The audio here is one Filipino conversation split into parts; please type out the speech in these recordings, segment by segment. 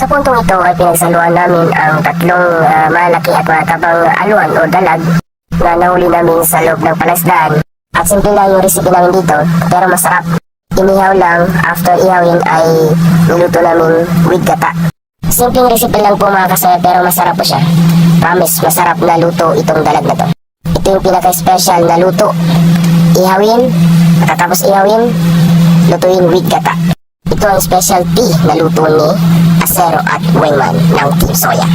Sa puntong ito ay pinagsaluan namin ang tatlong ah, malaki at matabang aluan o dalag na nahuli namin sa loob ng palasdaan. At simple lang yung recipe namin dito, pero masarap. Inihaw lang, after ihawin ay niluto namin with gata. Simpleng recipe lang po mga kasaya pero masarap po siya. Promise, masarap na luto itong dalag na to. Ito yung pinaka-special na luto. Ihawin, pagkatapos ihawin, lutuin with gata. Ito ang specialty na luto ni Acero at Wingman ng Team Soya.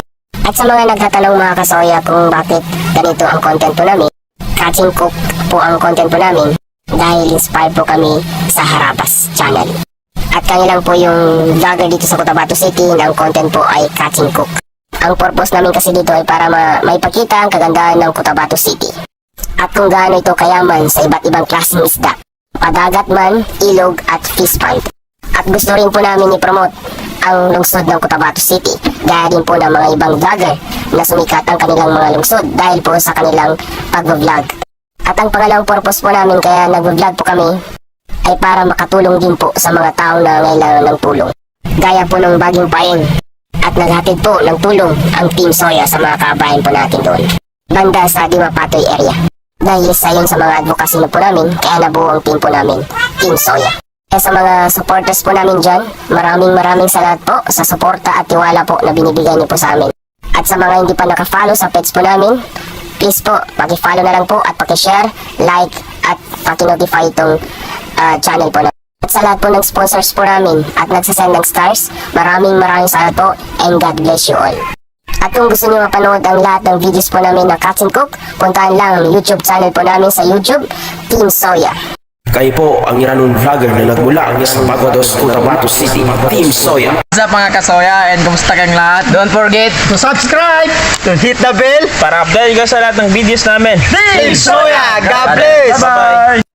At sa mga nagtatanong mga kasoya kung bakit ganito ang content po namin, catching cook po ang content po namin dahil inspired po kami sa Harapas channel. At kanya lang po yung vlogger dito sa Cotabato City ng content po ay catching cook. Ang purpose namin kasi dito ay para ma maipakita ang kagandahan ng Cotabato City. At kung gaano ito kayaman sa iba't ibang klaseng isda, padagat man, ilog at fish pond. At gusto rin po namin i-promote ang lungsod ng Cotabato City gaya din po ng mga ibang vlogger na sumikat ang kanilang mga lungsod dahil po sa kanilang pag-vlog. At ang pangalawang purpose po namin kaya nag-vlog po kami ay para makatulong din po sa mga tao na ngailangan ng tulong. Gaya po ng baging paeng at naghatid po ng tulong ang Team Soya sa mga kabayan po natin doon. Banda sa Dimapatoy area. Dahil isa yun sa mga advocacy na po namin, kaya nabuo ang team po namin, Team Soya. Kaya sa mga supporters po namin dyan, maraming maraming salamat po sa suporta at tiwala po na binibigay niyo po sa amin. At sa mga hindi pa nakafollow sa page po namin, please po, paki-follow na lang po at paki-share, like, at paki-notify itong ah, channel po na. At sa lahat po ng sponsors po namin at nagsasend ng stars, maraming maraming salamat po and God bless you all. At kung gusto niyo mapanood ang lahat ng videos po namin ng Cats and Cook, puntahan lang ang YouTube channel po namin sa YouTube, Team Soya. Kayo po ang Iranon vlogger na nagmula sa Bagodos, Cotabato City, Team Soya. What's up mga kasoya and kumusta kayong lahat? Don't forget to subscribe, to hit the bell. para update ka sa lahat ng videos namin. Team Soya! God bless! Bye-bye!